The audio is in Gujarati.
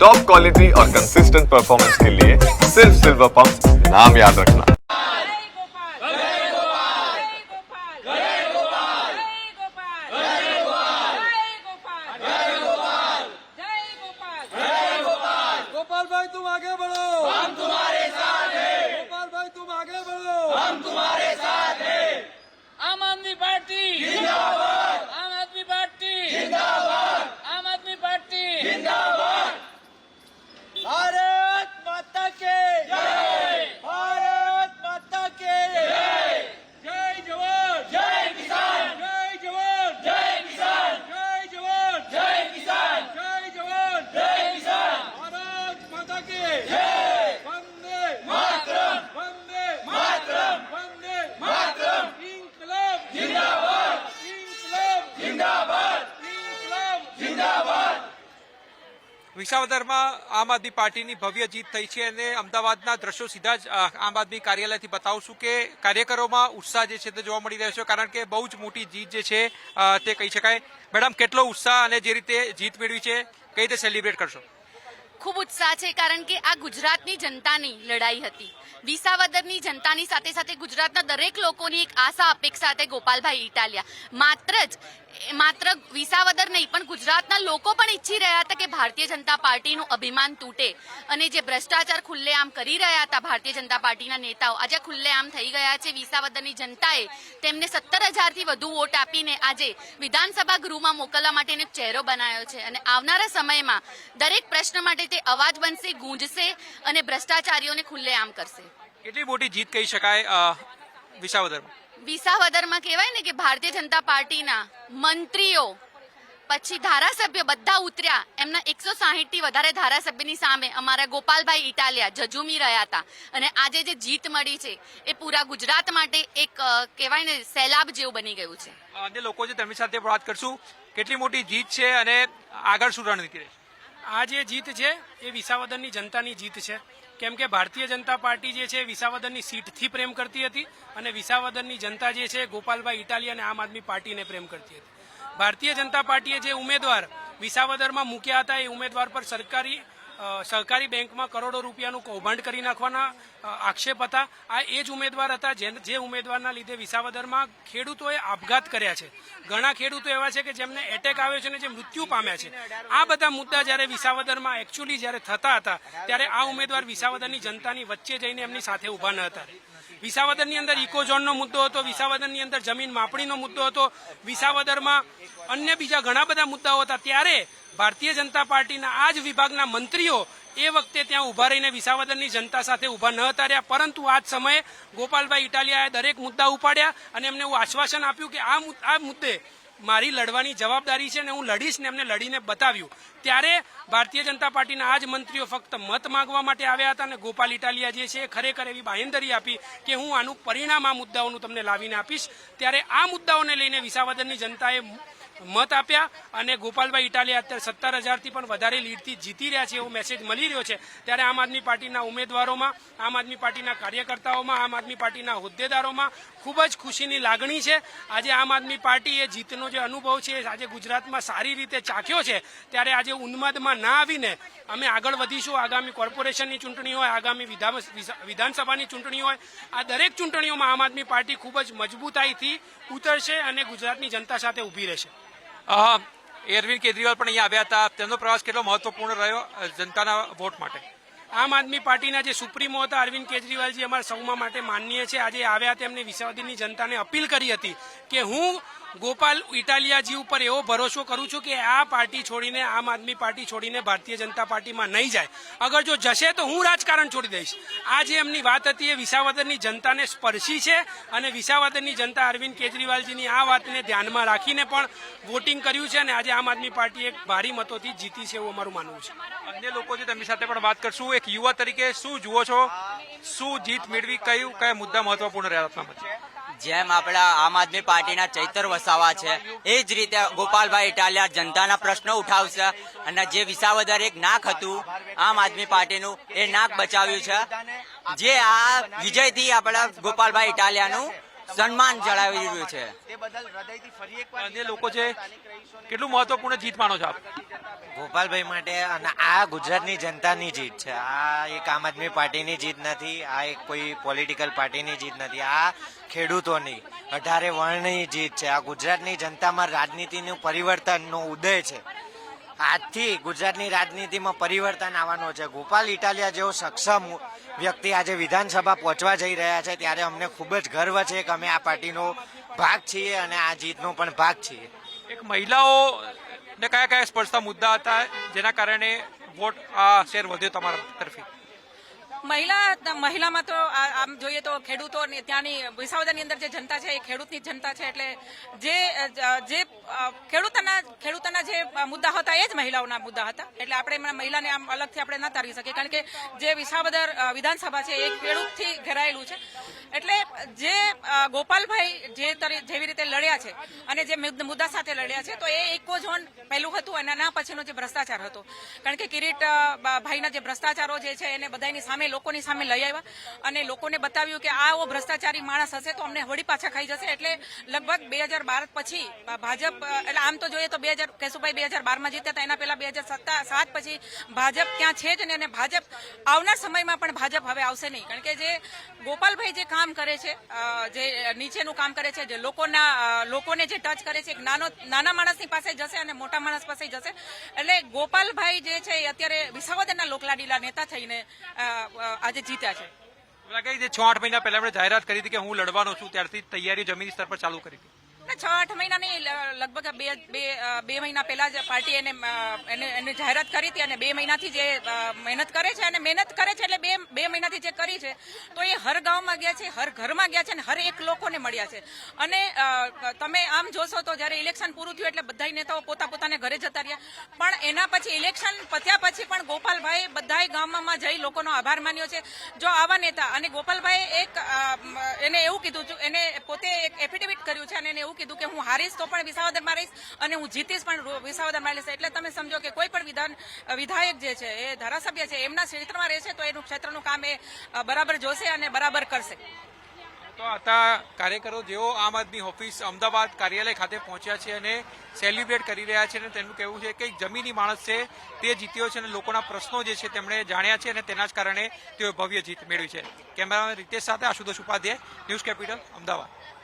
टॉप क्वालिटी और कंसिस्टेंट परफॉर्मेंस के लिए सिर्फ़ सिल्वर पंप नाम याद रखना गोपाल भाई तुम आगे साथ गोपाल भाई तुम आगे साथ आम आदमी पार्टी आम आदमी पार्टी आम आदमी पार्टी વિસાવદરમાં આમ આદમી પાર્ટીની ભવ્ય જીત થઈ છે અને અમદાવાદના દ્રશ્યો સીધા જ આમ આદમી કાર્યાલયથી બતાવશું કે કાર્યકરોમાં ઉત્સાહ જે છે તે જોવા મળી રહ્યો છે, કારણ કે બહુ જ મોટી જીત જે છે તે કહી શકાય. મેડમ, કેટલો ઉત્સાહ અને જે રીતે જીત મેળવી છે, કઈ રીતે સેલિબ્રેટ કરશો? ખૂબ ઉત્સાહ છે કારણ કે આ ગુજરાતની જનતાની લડાઈ હતી. વિસાવદરની જનતાની સાથે સાથે ગુજરાતના દરેક લોકોની એક આશા અપેક્ષા હતી ગોપાલભાઈ ઇટાલિયા. માત્ર જ, માત્ર વિસાવદર નહીં, પણ ગુજરાતના લોકો પણ ઈચ્છી રહ્યા હતા કે ભારતીય જનતા પાર્ટીનું અભિમાન તૂટે. અને જે ભ્રષ્ટાચાર ખુલ્લેઆમ કરી રહ્યા હતા ભારતીય જનતા પાર્ટીના નેતાઓ, આજે ખુલ્લેઆમ થઈ ગયા છે વિસાવદરની જનતાએ. તેમને સત્તર હજારથી વધુ વોટ આપીને આજે વિધાનસભા ગૃહમાં મોકલવા માટેનો ચહેરો બનાવ્યો છે. અને આવનારા સમયમાં દરેક પ્રશ્ન માટે તે અવાજ બનશે ગુંજશે અને ભ્રષ્ટાચારીઓને ખુલ્લેઆમ કરશે. કેટલી મોટી જીત કહી શકાય વિસાવદરમાં? વિસાવદરમાં કહેવાય ને કે ભારતીય જનતા પાર્ટીના મંત્રીઓ પછી ધારાસભ્ય બધા ઉતર્યા. એમના એકસો સાહીઠથી વધારે ધારાસભ્યની સામે અમારા ગોપાલભાઈ ઇટાલિયા જજુમી રહ્યા હતા. અને આજે જે જીત મળી છે એ પૂરા ગુજરાત માટે એક કહેવાય ને સૈલાબ જેવું બની ગયું છે. અને લોકો છે તેમની સાથે વાત કરશું કેટલી મોટી જીત છે અને આગળ શું રણનીતિ રહેશે? આ જે જીત છે એ વિસાવદરની જનતાની જીત છે. કેમ કે ભારતીય જનતા પાર્ટી જે છે વિસાવદરની સીટથી પ્રેમ કરતી હતી અને વિસાવદરની જનતા જે છે ગોપાલભાઈ ઇટાલી અને આમ આદમી પાર્ટીને પ્રેમ કરતી હતી. ભારતીય જનતા પાર્ટીએ જે ઉમેદવાર વિસાવદરમાં મૂક્યા હતા એ ઉમેદવાર પર સરકારી સહકારી બેંકમાં કરોડો રૂપિયાનું કૌભાંડ કરી નાખવાના આક્ષેપ હતા. આ એ જ ઉમેદવાર હતા જે ઉમેદવારના લીધે વિસાવદરમાં ખેડૂતોએ આપઘાત કર્યા છે. ઘણા ખેડૂતો એવા છે કે જેમને એટેક આવ્યો છે અને જે મૃત્યુ પામ્યા છે. આ બધા મુદ્દા જ્યારે વિસાવદરમાં એકચ્યુઅલી જ્યારે થતા હતા, ત્યારે આ ઉમેદવાર વિસાવદરની જનતાની વચ્ચે જઈને એમની સાથે ઊભા ન હતા. વિસાવદરની અંદર ઇકોઝોનનો મુદ્દો હતો, વિસાવદરની અંદર જમીન માપણીનો મુદ્દો હતો, વિસાવદરમાં અન્ય બીજા ઘણા બધા મુદ્દાઓ હતા. ત્યારે ભારતીય જનતા પાર્ટીના આ જ વિભાગના મંત્રીઓ એ વખતે ત્યાં ઊભા રહીને વિસાવદરની જનતા સાથે ઊભા ન હતા રહ્યા. પરંતુ આ જ સમયે ગોપાલભાઈ ઇટાલિયાએ દરેક મુદ્દા ઉપાડ્યા અને એમને એવું આશ્વાસન આપ્યું કે આ આ મુદ્દે મારી લડવાની જવાબદારી છે ને હું લડીશ ને એમને લડીને બતાવ્યું. ત્યારે ભારતીય જનતા પાર્ટીના આ જ મંત્રીઓ ફક્ત મત માંગવા માટે આવ્યા હતા અને ગોપાલ ઇટાલિયા જે છે એ ખરેખર એવી બાહેંધરી આપી કે હું આનું પરિણામ આ મુદ્દાઓનું તમને લાવીને આપીશ. ત્યારે આ મુદ્દાઓને લઈને વિસાવદરની જનતાએ મત આપ્યા અને ગોપાલભાઈ ઇટાલિયા અત્યારે સત્તર હજારથી પણ વધારે લીડથી જીતી રહ્યા છે એવો મેસેજ મળી રહ્યો છે. ત્યારે આમ આદમી પાર્ટીના ઉમેદવારોમાં, આમ આદમી પાર્ટીના કાર્યકર્તાઓમાં, આમ આદમી પાર્ટીના હોદ્દેદારોમાં ખૂબ જ ખુશીની લાગણી છે. આજે આમ આદમી પાર્ટી એ જીતનો જે અનુભવ છે, આજે ગુજરાતમાં સારી રીતે ચાખ્યો છે, ત્યારે આજે ઉન્માદમાં ના આવીને અમે આગળ વધીશું. આગામી કોર્પોરેશનની ચૂંટણી હોય, આગામી વિધાન- વિધાનસભાની ચૂંટણી હોય, આ દરેક ચૂંટણીઓમાં આમ આદમી પાર્ટી ખૂબ જ મજબૂતાઈથી ઉતરશે અને ગુજરાતની જનતા સાથે ઊભી રહેશે. અરવિંદ કેજરીવાલ પણ અહીંયા આવ્યા હતા. તેમનો પ્રવાસ કેટલો મહત્વપૂર્ણ રહ્યો જનતાના વોટ માટે? આમ આદમી પાર્ટીના જે સુપ્રીમો હતા, અરવિંદ કેજરીવાલજી અમારા સૌમાં માટે માનનીય છે. આજે આવ્યા તેમને વિસાવદીની જનતાને અપીલ કરી હતી કે હું ગોપાલ, ઇટાલિયાજી ઉપર એવો ભરોસો કરું છું કે આ પાર્ટી છોડીને, આમ આદમી પાર્ટી છોડીને ભારતીય જનતા પાર્ટીમાં નહીં જાય. અગર જો જશે તો હું રાજકારણ છોડી દઈશ. આ જે એમની વાત હતી એ વિસાવદરની જનતાને સ્પર્શી છે અને વિસાવદરની જનતા અરવિંદ કેજરીવાલજીની આ વાતને ધ્યાનમાં રાખીને પણ વોટિંગ કર્યું છે અને આજે આમ આદમી પાર્ટી એક ભારી મતોથી જીતી છે એવું અમારું માનવું છે. અન્ય લોકો છે તેમની સાથે પણ વાત કરશું, એક યુવા તરીકે શું જુઓ છો? શું જીત મેળવી, કયું, કયા મુદ્દા મહત્વપૂર્ણ રહ્યા આપના જેમ આપણા આમ આદમી પાર્ટીના ચૈતર વસાવા છે, એ જ રીતે ગોપાલભાઈ ઇટાલિયા જનતાના પ્રશ્નો ઉઠાવશે અને જે વિસાવદર એક નાક હતું, આમ આદમી પાર્ટીનું, એ નાક બચાવ્યું છે. જે આ વિજયથી આપણા ગોપાલભાઈ ઇટાલિયાનું સન્માન જણાવી રહ્યું છે. તે બદલ હૃદયથી ફરી એકવાર અને લોકો છે કેટલું મહત્વપૂર્ણ જીત માનો છો આપ? ગોપાલભાઈ માટે અને આ ગુજરાતની જનતાની જીત છે. આ એક આમ આદમી પાર્ટીની જીત નથી આ એક કોઈ પોલિટિકલ પાર્ટીની જીત નથી આ ખેડૂતોની અઢારે વર્ણની જીત છે. આ ગુજરાતની જનતામાં રાજનીતિનું પરિવર્તનનો ઉદય છે. આજથી ગુજરાતની રાજનીતિમાં પરિવર્તન આવવાનો છે. ગોપાલ ઇટાલિયા જેવો સક્ષમ વ્યક્તિ આજે વિધાનસભા પહોંચવા જઈ રહ્યા છે ત્યારે અમને ખૂબ જ ગર્વ છે કે અમે આ પાર્ટીનો ભાગ છીએ અને આ જીતનો પણ ભાગ છીએ. એક મહિલાઓ ને કયા કયા સ્પર્શતા મુદ્દા હતા? જેના કારણે વોટ આ શેર વધ્યો તમારા તરફી મહિલા મહિલામાં તો આમ જોઈએ તો ખેડૂતો ત્યાંની વિસાવદરની અંદર જે જનતા છે એ ખેડૂતની જનતા છે એટલે જે જે ખેડૂતોના ખેડૂતોના જે મુદ્દા હતા એ જ મહિલાઓના મુદ્દા હતા. એટલે આપણે એમના મહિલાને આમ અલગથી આપણે ન તારવી શકીએ. કારણ કે જે વિસાવદર વિધાનસભા છે એ ખેડૂતથી ઘેરાયેલું છે. એટલે જે ગોપાલભાઈ જે જેવી રીતે લડ્યા છે અને જે મુદ્દ- સાથે લડ્યા છે, તો એ ઇકો ઝોન પહેલું હતું અને એના પછીનો જે ભ્રષ્ટાચાર હતો. કારણ કે કિરીટ ભાઈના જે ભ્રષ્ટાચારો જે છે એને બધાની સામે લોકોની સામે લઈ આવ્યા અને લોકોને બતાવ્યું કે આવો ભ્રષ્ટાચારી માણસ હશે તો અમને વળી પાછા ખાઈ જશે એટલે લગભગ બે હજાર બાર પછી ભાજપ, એટલે આમ તો જોઈએ તો બે હજાર, કેશુભાઈ બે હજાર બારમાં જીત્યા એના પહેલા બે હજાર સાત પછી ભાજપ ત્યાં છે જ ને અને ભાજપ આવનાર સમયમાં પણ ભાજપ હવે આવશે નહીં. કારણ કે જે ગોપાલભાઈ જે કામ કરે છે જે નીચેનું કામ કરે છે, જે લોકોના લોકોને જે ટચ કરે છે નાનો, નાના માણસની પાસે જશે અને મોટા માણસ પાસે જશે. એટલે ગોપાલભાઈ જે છે અત્યારે વિસાવદરના લોકલાડીલા નેતા થઈને આજે જીત્યા છે. લાગે છે છ આઠ મહિના પહેલા એમણે જાહેરાત કરી હતી કે હું લડવાનો છું, ત્યારથી તૈયારી જમીન સ્તર પર ચાલુ કરી હતી. છ, આઠ મહિનાની લગભગ બે બે બે મહિના પહેલા જ પાર્ટી એને એને જાહેરાત કરી હતી અને બે મહિનાથી જે મહેનત કરે છે અને મહેનત કરે છે એટલે બે બે મહિનાથી જે કરી છે, તો એ હર ગામમાં ગયા છે, હર ઘરમાં ગયા છે અને હર એક લોકોને મળ્યા છે. અને તમે આમ જોશો તો જ્યારે ઇલેક્શન પૂરું થયું એટલે બધા નેતાઓ પોતા પોતાને ઘરે જતા રહ્યા. પણ એના પછી ઇલેક્શન પત્યા પછી પણ ગોપાલભાઈ બધાય ગામમાં જઈ લોકોનો આભાર માન્યો છે. જો આવા નેતા, અને ગોપાલભાઈ એક એને એવું કીધું, એને પોતે એક એફિડેવિટ કર્યું છે અને એને એવું કીધું કે હું હારીશ તો પણ વિસાવદરમાં રહીશ અને હું જીતીશ પણ વિસાવદરમાં રહીશ. એટલે તમે સમજો કે કોઈ પણ વિધાન વિધાયક જે છે, એ ધારાસભ્ય છે, એમના ક્ષેત્રમાં રહેશે તો એનું ક્ષેત્રનું કામ એ બરાબર જોશે અને બરાબર કરશે. તો આતા કાર્યકરો જેઓ આમ આદમી ઓફિસ અમદાવાદ કાર્યાલય ખાતે પહોંચ્યા છે અને સેલિબ્રેટ કરી રહ્યા છે અને તેમનું કહેવું છે કે જમીની માણસ છે, તે જીત્યો છે અને લોકોના પ્રશ્નો જે છે તેમણે જાણ્યા છે અને તેના જ કારણે તેઓએ ભવ્ય જીત મેળવી છે. કેમેરામેન રીતેશ સાથે આશુતોષ ઉપાધ્યાય, ન્યૂઝ કેપિટલ, અમદાવાદ.